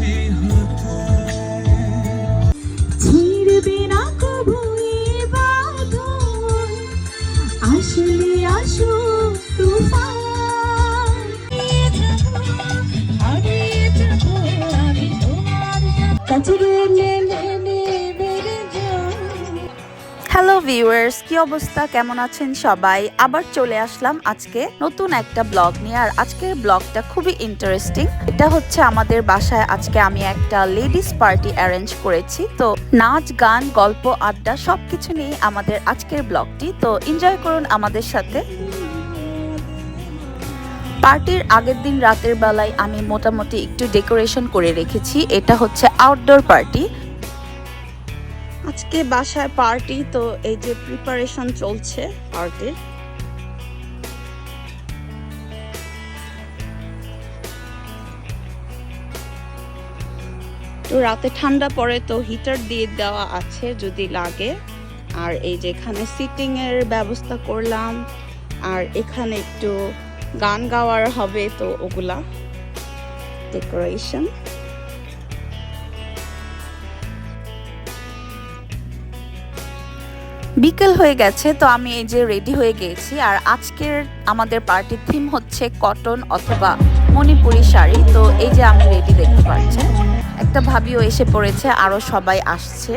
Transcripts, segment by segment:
vir. Viewers কি অবস্থা? কেমন আছেন সবাই? আবার চলে আসলাম আজকে নতুন একটা ব্লগ নিয়ে। আর আজকের ব্লগটা খুবই ইন্টারেস্টিং এটা হচ্ছে আমাদের বাসায় আজকে আমি একটা লেডিস পার্টি অ্যারেঞ্জ করেছি। তো নাচ, গান, গল্প, আড্ডা সবকিছু নিয়ে আমাদের আজকের ব্লগটি তো এনজয় করুন আমাদের সাথে। পার্টির আগের দিন রাতের বেলায় আমি মোটামুটি একটু ডেকোরেশন করে রেখেছি। এটা হচ্ছে আউটডোর পার্টি আজকে বাসায় পার্টি, তো এই যে প্রিপারেশন চলছে পার্টির। তো রাতে ঠান্ডা পড়ে, তো হিটার দিয়ে দেওয়া আছে যদি লাগে। আর এই যে এখানে সিটিং এর ব্যবস্থা করলাম, আর এখানে একটু গান গাওয়ার হবে, তো ওগুলা ডেকোরেশন বিকেল হয়ে গেছে, তো আমি এই যে রেডি হয়ে গিয়েছি আর আজকের আমাদের পার্টির থিম হচ্ছে কটন অথবা মণিপুরি শাড়ি, তো এই যে আমি রেডি দেখতে পাচ্ছেন একটা ভাবিও এসে পড়েছে আরও সবাই আসছে।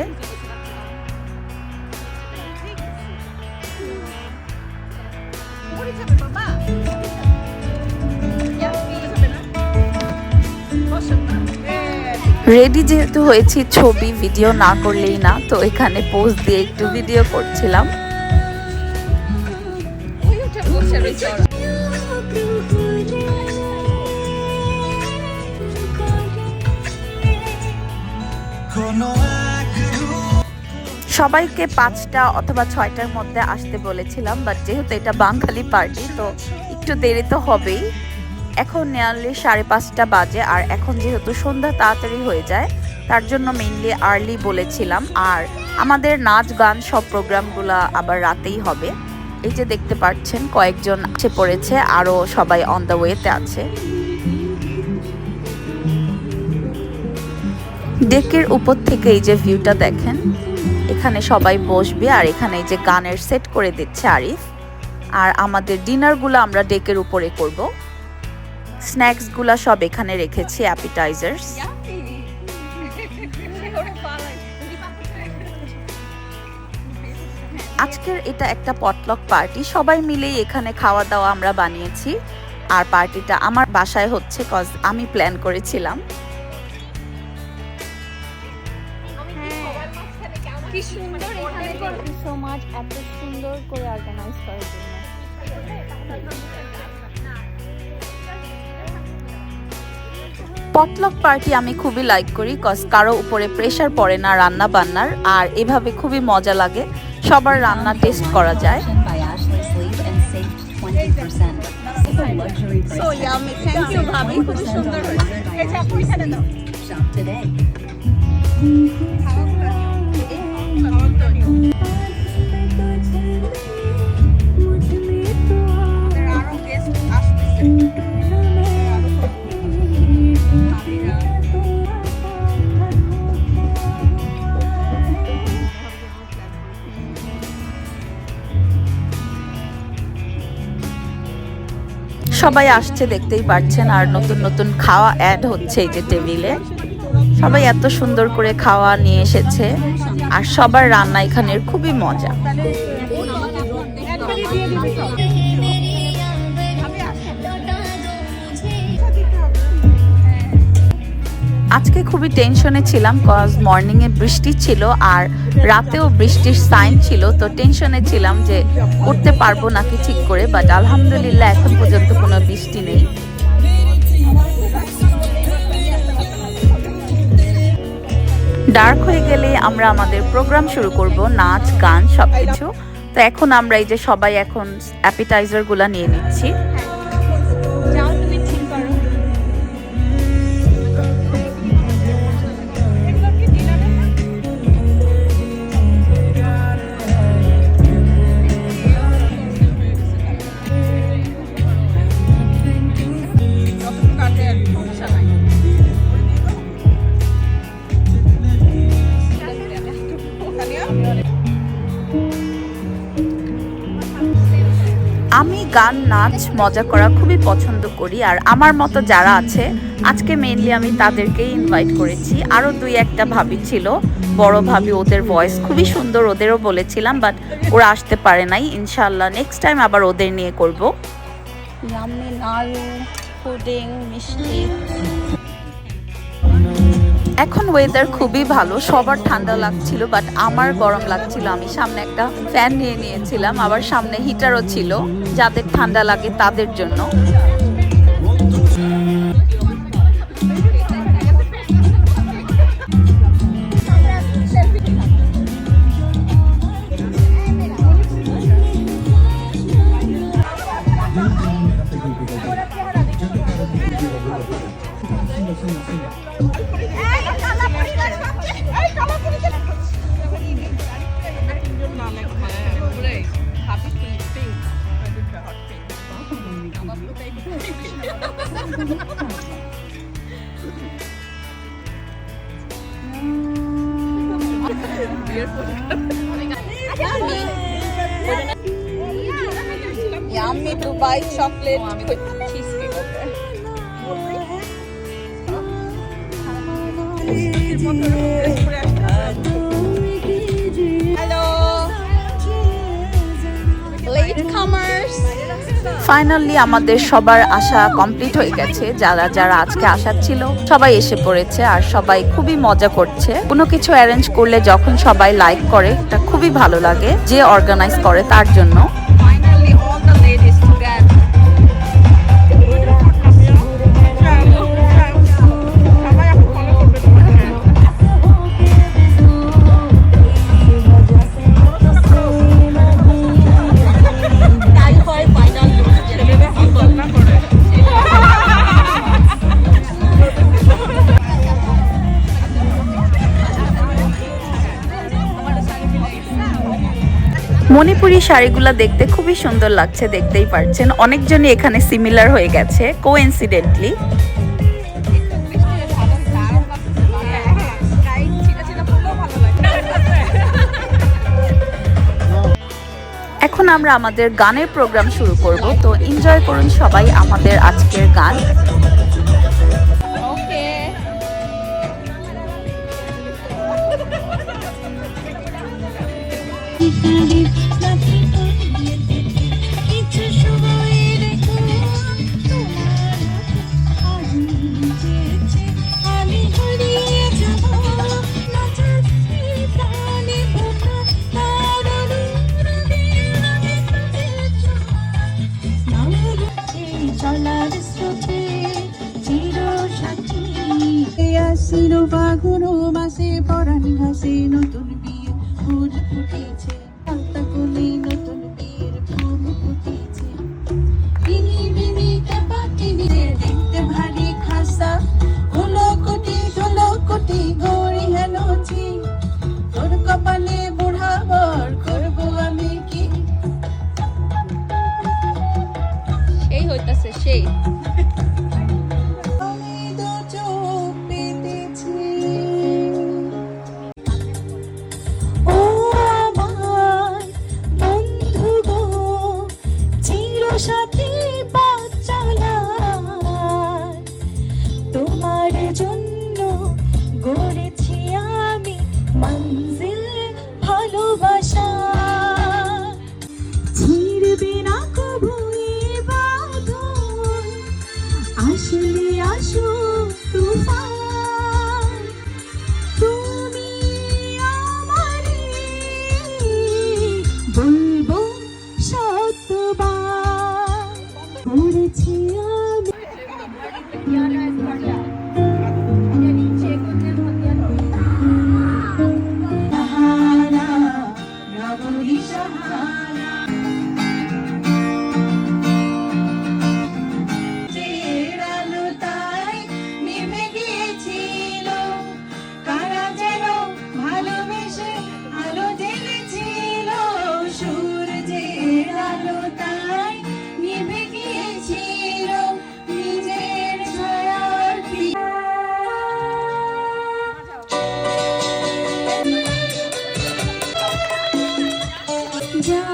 রেডি যেহেতু হয়েছি, ছবি ভিডিও না করলেই না, তো এখানে পোজ দিয়ে একটু ভিডিও করছিলাম। সবাইকে পাঁচটা অথবা ছয়টার মধ্যে আসতে বলেছিলাম বাট যেহেতু এটা বাঙালি পার্টি তো একটু দেরি তো হবেই। এখন নেয়ারলি সাড়ে পাঁচটা বাজে, আর এখন যেহেতু সন্ধ্যা তাড়াতাড়ি হয়ে যায়, তার জন্য মেইনলি আর্লি বলেছিলাম। আর আমাদের নাচ গান সব প্রোগ্রামগুলো আবার রাতেই হবে। এই যে দেখতে পাচ্ছেন, কয়েকজন আছে পড়েছে আরও সবাই অন দ্য ওয়েতে আছে। ডেকের উপর থেকে এই যে ভিউটা দেখেন, এখানে সবাই বসবে, আর এখানে এই যে গানের সেট করে দিচ্ছে আরিফ। আর আমাদের ডিনারগুলো আমরা ডেকের উপরে করব। স্ন্যাক্সগুলো সব এখানে রেখেছি অ্যাপিটাইজার্স আজকের এটা একটা পটলক পার্টি সবাই মিলেই এখানে খাওয়া দাওয়া আমরা বানিয়েছি। আর পার্টিটা আমার বাসায় হচ্ছে কজ আমি প্ল্যান করেছিলাম। কি সুন্দর এখানে। সো মাচ এত সুন্দর করে অর্গানাইজ করার জন্য। পটলক পার্টি আমি খুবই লাইক করি কজ কারও উপরে প্রেশার পড়ে না রান্না বান্নার আর এভাবে খুবই মজা লাগে। সবার রান্না টেস্ট করা যায়। Ashley সবাই আসছে, দেখতেই পাচ্ছেন আর নতুন নতুন খাওয়া অ্যাড হচ্ছে এই যে টেবিলে সবাই এত সুন্দর করে খাওয়া নিয়ে এসেছে, আর সবার রান্না এখানের খুবই মজা। আজকে খুবই টেনশনে ছিলাম কজ মর্নিং এ বৃষ্টি ছিল আর রাতেও বৃষ্টির সাইন ছিল, তো টেনশনে ছিলাম যে করতে পারব নাকি ঠিক করে বাট আলহামদুলিল্লাহ এখন পর্যন্ত কোনো বৃষ্টি নেই। ডার্ক হয়ে গেলে আমরা আমাদের প্রোগ্রাম শুরু করব, নাচ, গান, সবকিছু। তো এখন আমরা এই যে সবাই এখন অ্যাপিটাইজারগুলা নিয়ে নিচ্ছি। গান, নাচ, মজা করা খুবই পছন্দ করি। আর আমার মতো যারা আছে, আজকে মেনলি আমি তাদেরকেই ইনভাইট করেছি। আরও দুই একটা ভাবি ছিল। বড় ভাবি, ওদের ভয়েস খুবই সুন্দর, ওদেরও বলেছিলাম বাট ওরা আসতে পারে নাই। ইনশাল্লাহ নেক্সট টাইম আবার ওদের নিয়ে করব। নাড়ু পুডিং মিষ্টি। এখন ওয়েদার খুবই ভালো, সবার ঠান্ডা লাগছিল বাট আমার গরম লাগছিল। আমি সামনে একটা ফ্যান নিয়ে নিয়েছিলাম, আবার সামনে হিটারও ছিল, যাদের ঠান্ডা লাগে তাদের জন্য। Yummy Dubai chocolate cheese cake hello finally আমাদের সবার আশা কমপ্লিট হয়ে গেছে। যারা যারা আজকে আসার ছিল, সবাই এসে পড়েছে আর সবাই খুবই মজা করছে। কোনো কিছু অ্যারেঞ্জ করলে যখন সবাই লাইক করে, এটা খুবই ভালো লাগে যে অর্গানাইজ করে তার জন্য। মণিপুরি শাড়িগুলো দেখতে খুবই সুন্দর লাগছে, দেখতেই পারছেন। অনেকজনই এখানে সিমিলার হয়ে গেছে কোইন্সিডেন্টলি এখন আমরা আমাদের গানের প্রোগ্রাম শুরু করব, তো এনজয় করুন সবাই আমাদের আজকের গান। Okay. কিছু 혼자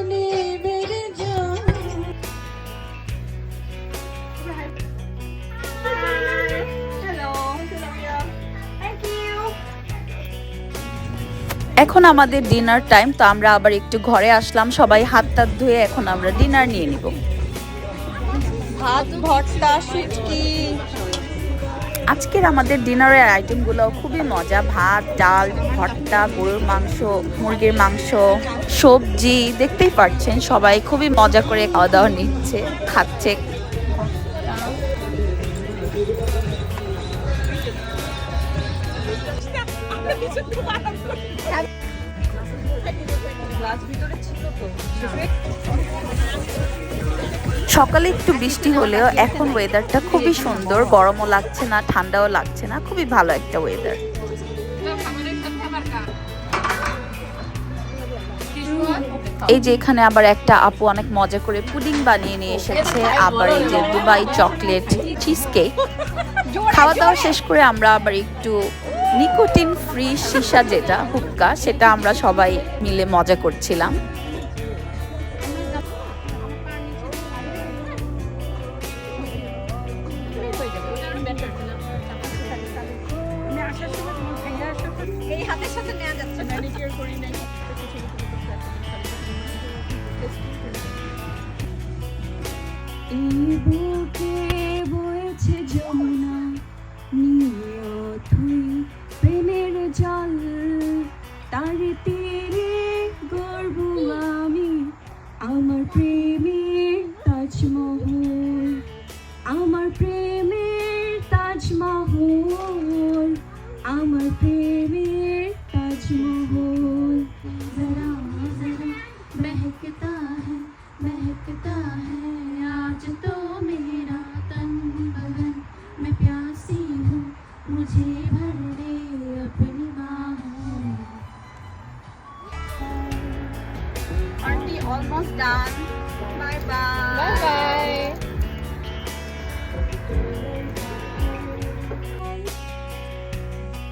এখন আমাদের ডিনার টাইম তো আমরা আবার একটু ঘরে আসলাম। সবাই হাত টাত ধুয়ে এখন আমরা ডিনার নিয়ে নিব। ভাত ভর্তা শুটকি। আজকের আমাদের ডিনারের আইটেমগুলো খুবই মজা। ভাত ডাল ভর্তা গরুর মাংস মুরগির মাংস সবজি দেখতেই পাচ্ছেন সবাই খুবই মজা করে খাওয়া দাওয়া নিচ্ছে খাচ্ছে। সকালে একটু বৃষ্টি হলেও এখন ওয়েদারটা খুবই সুন্দর। গরমও লাগছে না, ঠান্ডাও লাগছে না, খুবই ভালো একটা ওয়েদার এই যে এখানে আবার একটা আপু অনেক মজা করে পুডিং বানিয়ে নিয়ে এসেছে, আবার এই যে দুবাই চকলেট চিজ কেক খাওয়া দাওয়া শেষ করে আমরা আবার একটু নিকোটিন ফ্রি সীসা যেটা হুক্কা সেটা আমরা সবাই মিলে মজা করছিলাম। Ay, ¿qué tal?